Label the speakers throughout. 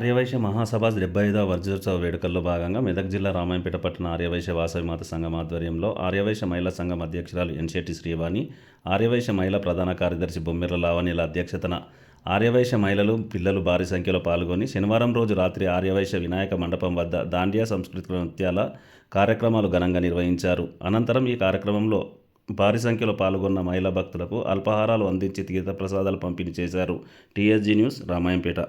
Speaker 1: ఆర్యవైశ్య మహాసభ డెబ్బై ఐదవ వర్జోత్సవ వేడుకల్లో భాగంగా మెదక్ జిల్లా రామాయంపేట పట్టణ ఆర్యవైశ్య వాసవిమాత సంఘం ఆధ్వర్యంలో ఆర్యవైశ్య మహిళా సంఘం అధ్యక్షురాలు ఎన్షెట్టి శ్రీవాణి ఆర్యవైశ్య మహిళా ప్రధాన కార్యదర్శి బొమ్మిర్ల లావణ్యల అధ్యక్షతన ఆర్యవైశ్య మహిళలు పిల్లలు భారీ సంఖ్యలో పాల్గొని శనివారం రోజు రాత్రి ఆర్యవైశ్య వినాయక మండపం వద్ద దాండియా సంస్కృతిక నృత్యాల కార్యక్రమాలు ఘనంగా నిర్వహించారు. అనంతరం ఈ కార్యక్రమంలో భారీ సంఖ్యలో పాల్గొన్న మహిళా భక్తులకు అల్పాహారాలు అందించి తీర్థప్రసాదాలు పంపిణీ చేశారు. టీఎస్జీ న్యూస్ రామాయంపేట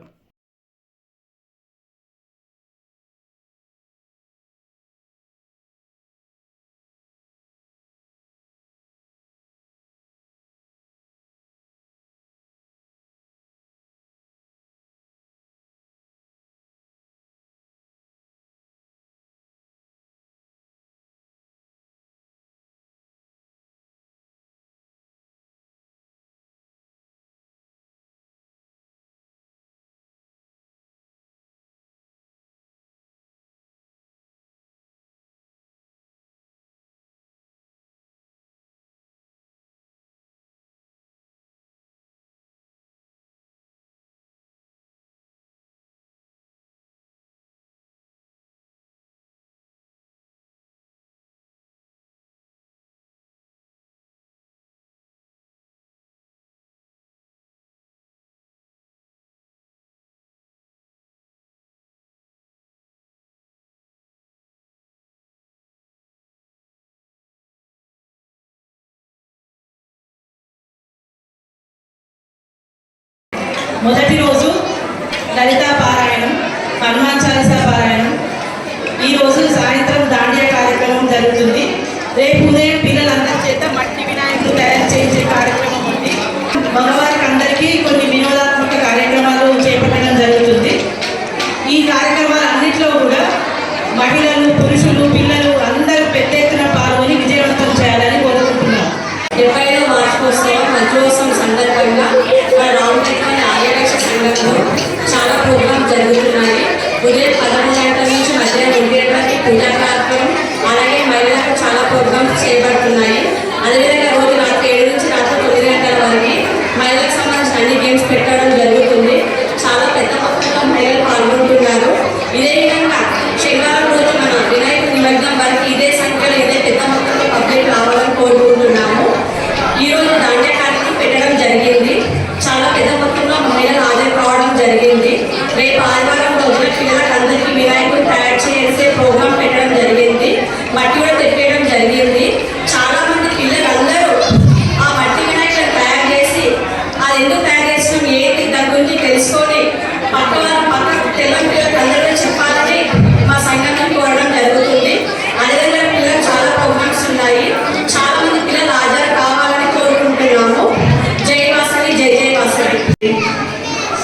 Speaker 2: మొదటి రోజు లలితా పారాయణం. పెద్ద
Speaker 3: మొత్తంలో పాల్గొంటున్నారు ఇదే విధంగా శనివారం రోజు మన వినాయక నిమగ్నం వారికి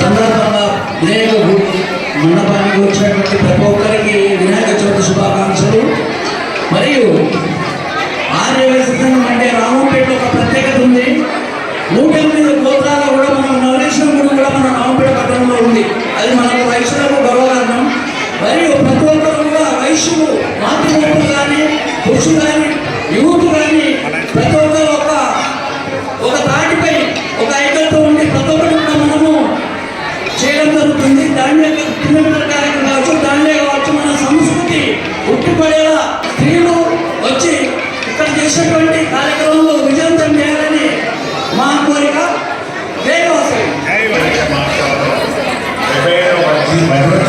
Speaker 4: సందర్భంగా వినాయక మండపానికి వచ్చినటువంటి ప్రతి ఒక్కరికి వినాయక చవితి శుభాకాంక్షలు. మరియు ఆర్యవేశం అంటే రామంపేట ఒక ప్రత్యేకత ఉంది. నూట ఎనిమిది గోత్రాల కూడా మనం నవలేశ్వరం గుడి కూడా మన రామంపేట పట్టణంలో ఉంది. అది మనకు వైశ్యులకు గర్వకారణం. మరియు ప్రతి ఒక్కరు కూడా వైశ్యులు మాతృమూర్తులు కానీ పురుషులు కానీ Vai, vai.